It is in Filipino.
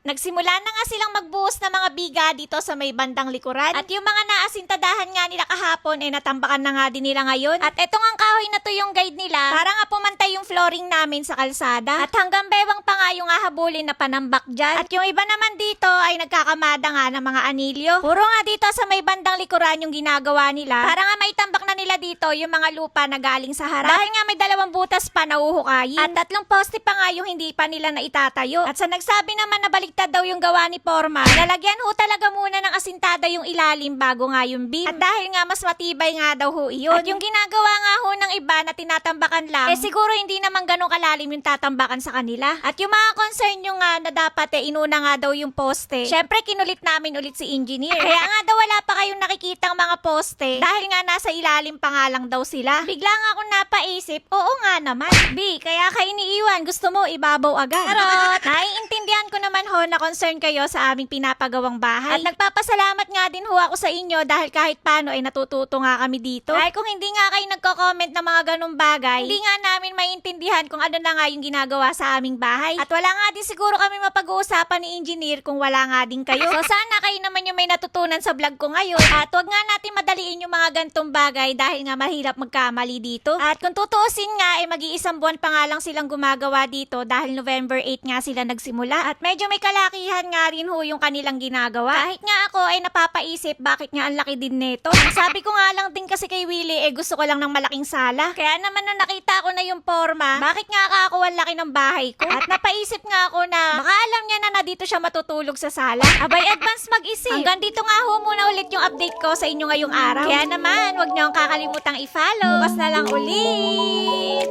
Nagsimula na nga silang magbuhos ng mga biga dito sa may bandang likuran. At yung mga naasintadahan nga nila kahapon, eh natambakan na nga din nila ngayon. At etong ang kahoy na to yung guide nila. Para nga pumantay yung flooring namin sa kalsada. At hanggang bewang pa nga yung hahabulin na panambak dyan. At yung iba naman dito ay nagkakamada nga ng mga anilyo. Puro nga dito sa may bandang likuran yung ginagawa nila. Para nga may tambak na nila dito yung mga lupa na galing sa harap. Dahil nga may dalawang butas pa na uhukayin. At tatlong poste pa nga yung hindi pa nila na itatayo. At sa nagsabi naman na baligtad daw yung gawa ni Forma, lalagyan ho talaga muna ng asintada yung ilalim bago nga yung beam. At dahil nga mas matibay nga daw ho iyon. At yung ginagawa nga ho ng iba na tinatambakan lang, eh siguro hindi naman ganun kalalim yung tatambakan sa kanila. At yung mga concern nyo nga na dapat eh inuna nga daw yung poste. Syempre kinulit namin ulit si engineer. Kaya nga daw wala pa poste dahil nga nasa ilalim pa nga lang daw sila. Bigla nga akong napaisip, oo nga naman. B, kaya ka iniiwan, gusto mo ibabaw agad. Charot! Naiintindihan ko naman ho na concern kayo sa aming pinapagawang bahay. At nagpapasalamat nga din ho ako sa inyo dahil kahit paano ay natututo nga kami dito. Dahil kung hindi nga kayo nagko-comment ng mga ganong bagay, hindi nga namin maintindihan kung ano na nga yung ginagawa sa aming bahay. At wala nga din siguro kami mapag-uusapan ni engineer kung wala nga din kayo. So sana kayo naman yung may natutunan sa vlog ko ngayon. At wag nga natin madaliin yung mga gantong bagay dahil nga mahirap magkamali dito. At kung tutuusin nga, eh mag-iisang buwan pa nga lang silang gumagawa dito dahil November 8 nga sila nagsimula. At medyo may kalakihan nga rin ho yung kanilang ginagawa. Kahit nga ako ay napapaisip bakit nga ang laki din. Ang Sabi ko nga lang din kasi kay Willie, eh gusto ko lang ng malaking sala. Kaya naman nung nakita ko na yung forma, bakit nga ako ang laki ng bahay ko? At napaisip nga ako na baka alam niya na na dito siya matutulog sa sala. Abay, advance mag-isip. Hanggang dito nga ho muna ulit yung update ko sa inyo ngayong araw. Kaya naman, wag niyo ang kakalimutang i-follow. Bukas na lang ulit.